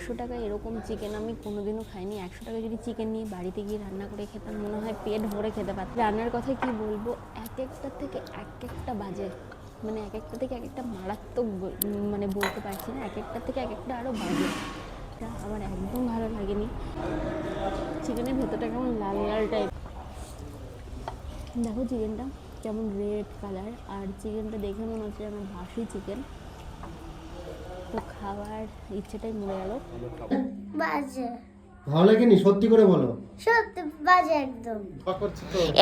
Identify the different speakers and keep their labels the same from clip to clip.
Speaker 1: একশো টাকা এরকম চিকেন আমি কোনোদিনও খাইনি। একশো টাকা যদি চিকেন নিয়ে বাড়িতে গিয়ে রান্না করে খেতাম, মনে হয় পেট ভরে খেতে পারতাম। রান্নার কথা কি বলব? এক একটা থেকে এক একটা বাজে। মানে এক একটা থেকে এক একটা মারাত্মক মানে বলতে পারছি না। এক একটা থেকে এক একটা আরও বাজে। আমার একদম ভালো লাগেনি। চিকেনের ভেতরটা কেমন লাল লাল টাইপ দেখো চিকেনটা কেমন রেড কালার আর চিকেনটা দেখে মনে হচ্ছে আমার বাসি চিকেন তো খাওয়ার ইচ্ছেটাই মরে গেল।
Speaker 2: বাজে।
Speaker 3: ভালো লাগেনি? সত্যি করে বলো।
Speaker 2: সত্যি বাজে একদম।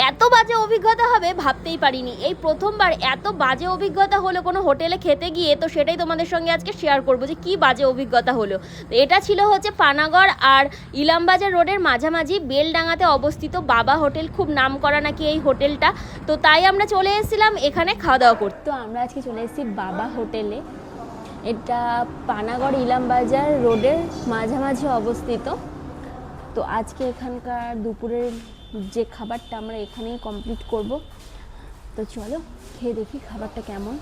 Speaker 1: এত বাজে অভিজ্ঞতা হবে ভাবতেই পারিনি। এই প্রথমবার এত বাজে অভিজ্ঞতা হলো কোনো হোটেলে খেতে গিয়ে তো সেটাই তোমাদের সঙ্গে আজকে শেয়ার করব যে কি বাজে অভিজ্ঞতা হলো। এটা ছিল হচ্ছে পানাগড় আর ইলামবাজার রোডের মাঝামাঝি বেলডাঙাতে অবস্থিত বাবা হোটেল খুব নাম করা নাকি এই হোটেলটা। তো তাই আমরা চলে এসেছিলাম এখানে খাওয়া দাওয়া করতে। তো আমরা আজকে চলে এসেছি বাবা হোটেলে। এটা পানাগড় ইলামবাজার রোডের মাঝামাঝি অবস্থিত। তো আজকে এখানকার দুপুরের যে খাবারটা আমরা এখানেই কমপ্লিট করব। তো চলো, খেয়ে দেখি খাবারটা কেমন।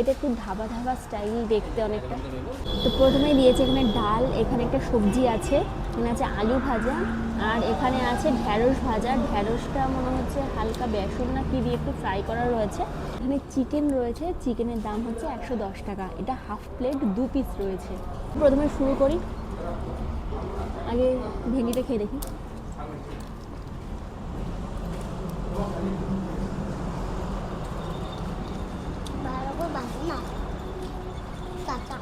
Speaker 1: এটা একটু ধাবা ধাবা স্টাইল দেখতে অনেকটা। তো প্রথমেই দিয়েছে এখানে ডাল, এখানে একটা সবজি আছে, এখানে আছে আলু ভাজা, আর এখানে আছে ঢ্যাঁড়স ভাজা। ঢ্যাঁড়সটা মনে হচ্ছে হালকা বেসন না কি দিয়ে একটু ফ্রাই করা রয়েছে। এখানে চিকেন রয়েছে চিকেনের দাম হচ্ছে একশো দশ টাকা। এটা হাফ প্লেট দু পিস রয়েছে। প্রথমে শুরু করি। আগে ভেঙিটা খেয়ে দেখি
Speaker 2: ভালো করে বাজে না কাঁচা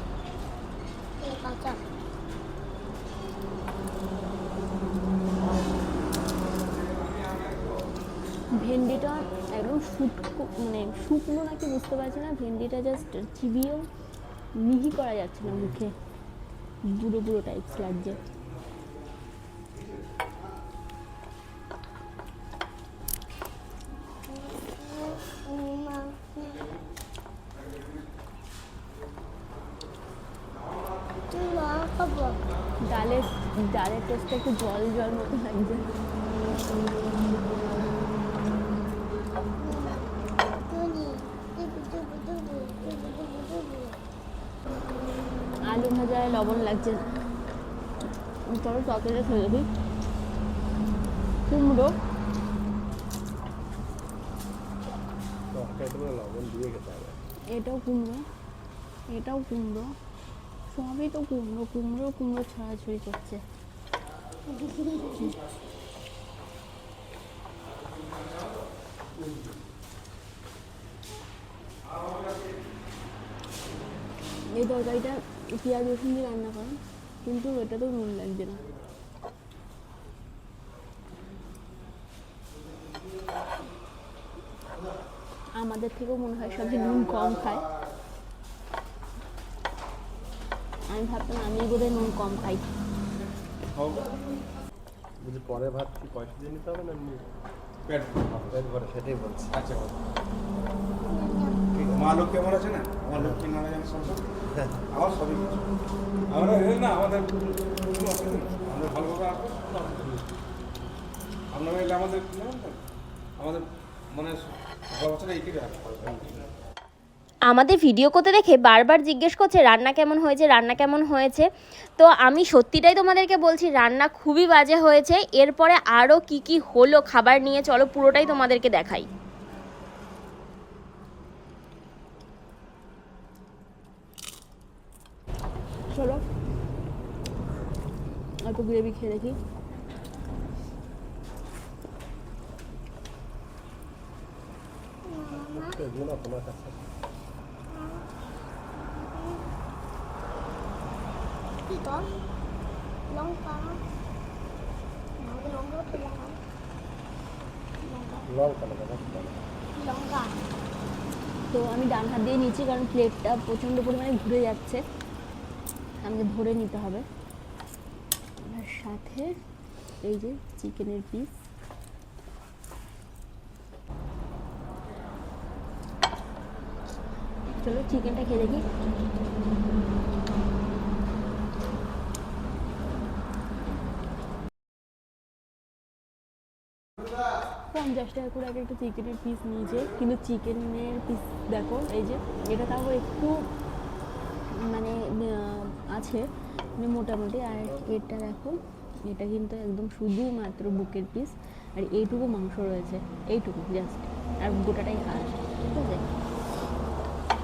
Speaker 2: এই কাঁচা
Speaker 1: ভেন্ডিটা একদম শুটকো মানে শুকনো নাকি বুঝতে পারছি না, ভেন্ডিটা জাস্ট চিবিয়েও মিহি করা যাচ্ছে না মুখে। বুড়ো বুড়ো টাইপস লাগছে। ডালের ডালের টেস্টটা একটু জল জল মতো লাগছে
Speaker 2: টুনি টুকু টুকু টুকু টুকু টুকু টুকু
Speaker 1: আলু ভাজায় লবণ লাগছে। চলো চকলেটে খেয়ে দেখি কুমড়ো। এটাও কুমড়ো। এটাও কুমড়ো। সবই তো কুমড়ো। কুমড়ো কুমড়ো ছড়াছড়ি করছে। এই তরকারিটা পেঁয়াজ রসুন দিয়ে রান্না করা কিন্তু এটাতেও নুন লাগছে না। আমাদের থেকেও মনে হয় সবাই নুন কম খায়। আমি ভাবতাম আমি বোধহয় নুন কম খাই।
Speaker 3: যদি পরে ভাত কি পয়সা দিয়ে নিতে হবে না পেট ভরে। সেটাই বলছি।
Speaker 4: আচ্ছা আমাদের আমাদের
Speaker 1: ভিডিও করতে দেখে বারবার জিজ্ঞেস করছে, রান্না কেমন হয়েছে, রান্না কেমন হয়েছে? তো আমি সত্যিটাই তোমাদেরকে বলছি, রান্না খুবই বাজে হয়েছে। এরপরে আরও কি কি হলো খাবার নিয়ে, চলো পুরোটাই তোমাদেরকে দেখাই। চলো। অল্প গ্রেভি খেয়ে দেখি।
Speaker 2: তো লঙ্কা।
Speaker 1: তো আমি ডান হাত দিয়ে নিচ্ছি কারণ প্লেটটা প্রচণ্ড পরিমাণে ঘুরে যাচ্ছে। আমাকে ধরে নিতে হবে। আর সাথে এই যে চিকেনের পিস চলো চিকেনটা খেয়ে দেখি। পঞ্চাশ টাকা করে এক একটা চিকেনের পিস নিয়েছে কিন্তু চিকেনের পিস দেখো, এই যে, এটা তাও একটু মানে আছে মানে মোটামুটি। আর এটা দেখো, এটা কিন্তু একদম শুধুমাত্র বুকের পিস আর এইটুকু মাংস রয়েছে, এইটুকু জাস্ট আর গোটাটাই হাঁস ঠিক আছে?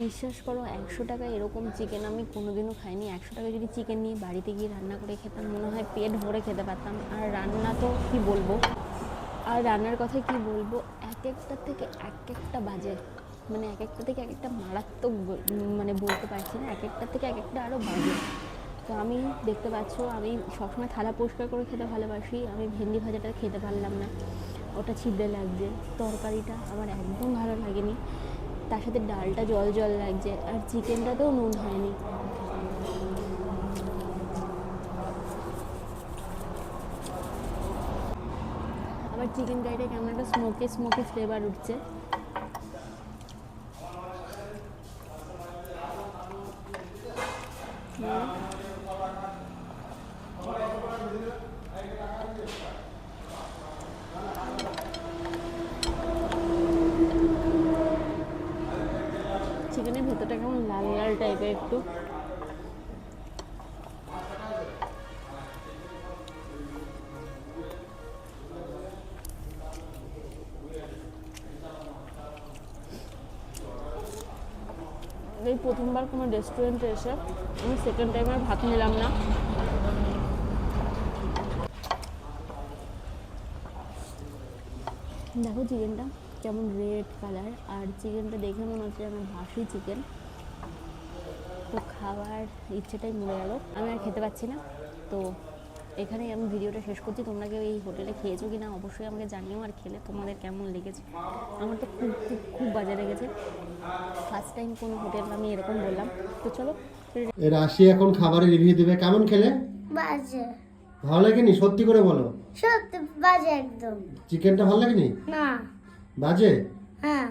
Speaker 1: বিশ্বাস করো, একশো টাকা এরকম চিকেন আমি কোনোদিনও খাইনি। একশো টাকা যদি চিকেন নিয়ে বাড়িতে গিয়ে রান্না করে খেতাম, মনে হয় পেট ভরে খেতে পারতাম। আর রান্না তো কি বলব? আর রান্নার কথা কি বলব? এক একটা থেকে এক একটা বাজে। মানে এক একটা থেকে এক একটা মারাত্মক মানে বলতে পারছি না, এক একটা থেকে এক একটা আরও বাজে। তো আমি দেখতে পাচ্ছ, আমি সবসময় থালা পরিষ্কার করে খেতে ভালোবাসি, আমি ভেন্ডি ভাজাটা খেতে পারলাম না। ওটা ছিদ্রে লাগছে, তরকারিটা আমার একদম ভালো লাগেনি। তার সাথে ডালটা জল জল লাগছে, আর চিকেনটাতেও নুন হয়নি। আবার চিকেন কারিটা কেমন একটা স্মোকি স্মোকি ফ্লেভার উঠছে। চিকেনের ভেতরটা কেমন লাল লাল টাইপের একটু? এই প্রথমবার কোনো রেস্টুরেন্টে এসে আমি সেকেন্ড টাইম আর ভাত নিলাম না। দেখো চিকেনটা কেমন রেড কালার আর চিকেনটা দেখে মনে হচ্ছে আমার ভাসি চিকেন তো খাওয়ার ইচ্ছেটাই মরে গেল। আমি আর খেতে পাচ্ছি না, তো এখানেই আমি ভিডিওটা শেষ করছি। তোমরা কেউ এই হোটেলে খেয়েছো কি না অবশ্যই আমাকে জানিও আর খেলে তোমাদের কেমন লেগেছে। আমার তো খুব খুব খুব বাজে লেগেছে। ফার্স্ট টাইম কোনো হোটেল আমি এরকম বললাম। তো চলো
Speaker 5: রাশি এখন খাবারের রিভিউ দেবে। কেমন খেলে?
Speaker 2: বাজে।
Speaker 5: ভালো লাগেনি? সত্যি করে বলো।
Speaker 2: সত্যি বাজে একদম।
Speaker 5: চিকেনটা ভালো লাগেনি?
Speaker 2: না।
Speaker 5: বাজে?
Speaker 2: হ্যাঁ।